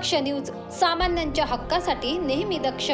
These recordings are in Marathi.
दक्ष न्यूज सामान्यांच्या हक्कासाठी नेहमी दक्ष.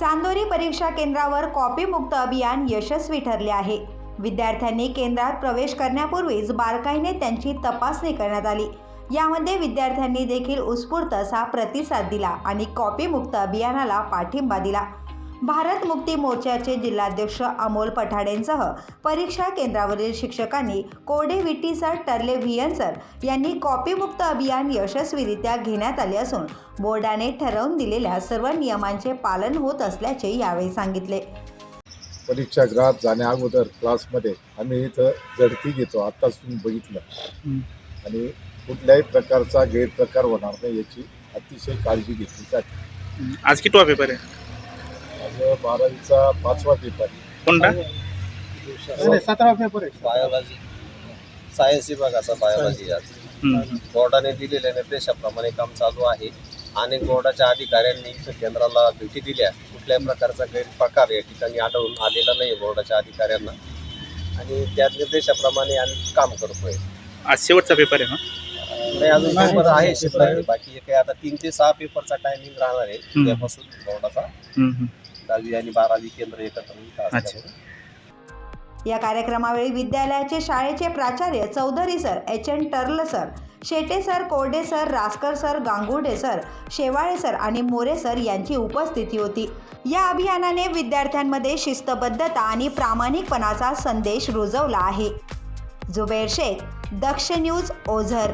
चांदोरी परीक्षा केंद्रावर कॉपीमुक्त अभियान यशस्वी ठरले आहे. विद्यार्थ्यांनी केंद्रात प्रवेश करण्यापूर्वीच बारकाईने त्यांची तपासणी करण्यात आली. यामध्ये विद्यार्थ्यांनी देखील उत्स्फूर्त असा प्रतिसाद दिला आणि कॉपीमुक्त अभियानाला पाठिंबा दिला. भारत मुक्ती मोर्चाचे जिल्हाध्यक्ष अमोल पठाडेंसह परीक्षा केंद्रावरील शिक्षकांनी कोडे विट्टी सर टर्ले व्हियन सर यांनी कॉपीमुक्त अभियान यशस्वीरित्या घेण्यात आले असून बोर्डाने ठरवून दिलेल्या सर्व नियमांचे पालन होत असल्याचे यावेळी सांगितले. परीक्षागृहात जाण्या अगोदर क्लासमध्ये आम्ही इथं झडती घेतो. आत्ताच तुम्ही बघितलं. आणि कुठल्याही प्रकारचा गैरप्रकार होणार नाही याची अतिशय काळजी घेतली जाते. आज कितवा पेपर आहे? आज बारावीचा पाचवा पेपर आहे. कोणता? सतरा पेपर आहे. बायोलॉजी. सायन्स विभागाचा बायोलॉजी आज. बोर्डाने दिलेल्या निर्देशाप्रमाणे काम चालू आहे. अनेक बोर्डाच्या अधिकाऱ्यांनी केंद्राला भेटी दिल्या. कुठल्याही प्रकारचा गैरप्रकार या ठिकाणी आढळून आलेला नाही बोर्डाच्या अधिकाऱ्यांना. आणि त्या निर्देशाप्रमाणे आम्ही काम करतोय. आज शेवटचा पेपर आहे ना नाही अजून पेपर आहे शिल्लक बाकी हे काही आता तीन ते सहा पेपरचा टायमिंग राहणार आहे. बोर्डाचा. हम्म. दहावी आणि बारावी केंद्र एकत्र असल्यामुळे. या कार्यक्रमावेळी विद्यालयाचे शाळेचे प्राचार्य Chaudhari sir H N Tarl sir Shete sir Korde sir Raskar sir Gangurde sir Shewale sir आणि मोरे सर यांची उपस्थिती होती. या अभियानाने विद्यार्थ्यांमध्ये शिस्तबद्धता आणि प्रामाणिकपणाचा संदेश रुजवला आहे. जुबेर शेख दक्ष न्यूज ओझर.